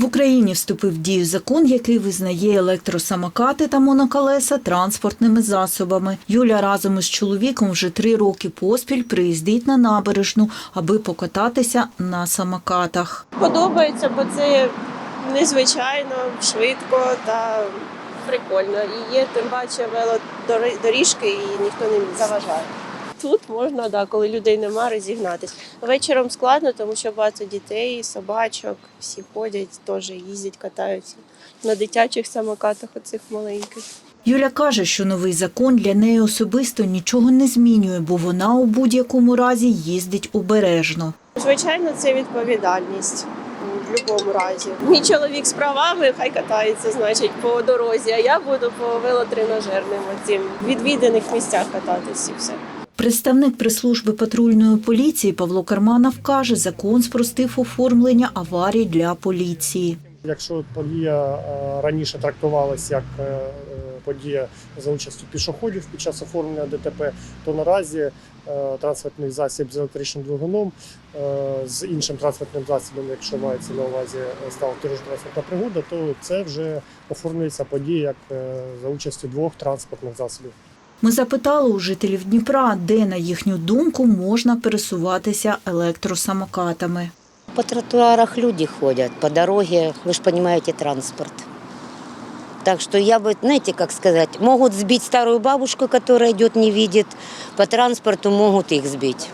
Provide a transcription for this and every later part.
В Україні вступив в дію закон, який визнає електросамокати та моноколеса транспортними засобами. Юля разом із чоловіком вже три роки поспіль приїздить на набережну, аби покататися на самокатах. Подобається, бо це незвичайно, швидко та прикольно. І є тим паче велодоріжки, і ніхто не заважає. Тут можна, да, коли людей нема, розігнатись. Вечором складно, тому що багато дітей, собачок, всі ходять, теж їздять, катаються на дитячих самокатах, оцих маленьких. Юля каже, що новий закон для неї особисто нічого не змінює, бо вона у будь-якому разі їздить обережно. Звичайно, це відповідальність в будь-якому разі. Мій чоловік з правами, хай катається, значить, по дорозі, а я буду по велотренажерним оцім відвіданих місцях кататись і все. Представник прес-служби патрульної поліції Павло Карманов каже, закон спростив оформлення аварій для поліції. Якщо подія е, раніше трактувалася як е, подія за участю пішоходів під час оформлення ДТП, то наразі е, транспортний засіб з електричним двигуном з іншим транспортним засобом, якщо мається на увазі стала дорожньо-транспортна пригода, то це вже оформлюється подія як за участю двох транспортних засобів. Ми запитали у жителів Дніпра, де, на їхню думку, можна пересуватися електросамокатами. По тротуарах люди ходят, по дороге, вы же понимаете, транспорт. Так что я бы, знаете, как сказать, могут сбить старую бабушку, которая идет, не видит, по транспорту могут их сбить.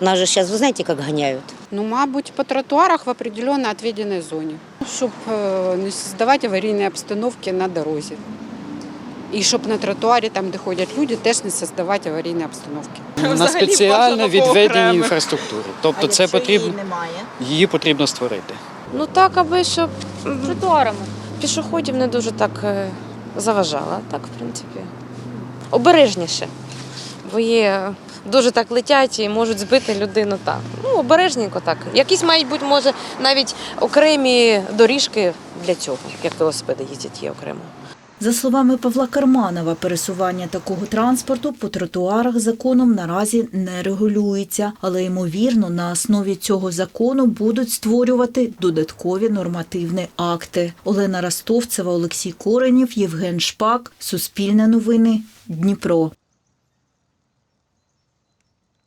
Нас же сейчас, вы знаете, как гоняют. Ну, мабуть, по тротуарах в определенно відведеній зоні, щоб е, не створювати аварійні обстановки на дорозі. І щоб на тротуарі, там, де ходять люди, теж не створювати аварійні обстановки. на спеціально відведеній інфраструктурі. Тобто це потрібно її потрібно створити. Ну так, аби щоб тротуарами. Пішоходів не дуже так е, заважала. Так, в принципі. Обережніше. Бо є дуже так летять і можуть збити людину так. Ну, обережненько так. Якісь мають бути, може, навіть окремі доріжки для цього, як велосипеди їздять є окремо. За словами Павла Карманова, пересування такого транспорту по тротуарах законом наразі не регулюється, але ймовірно на основі цього закону будуть створювати додаткові нормативні акти. Олена Ростовцева, Олексій Коренів, Євген Шпак, Суспільне новини, Дніпро.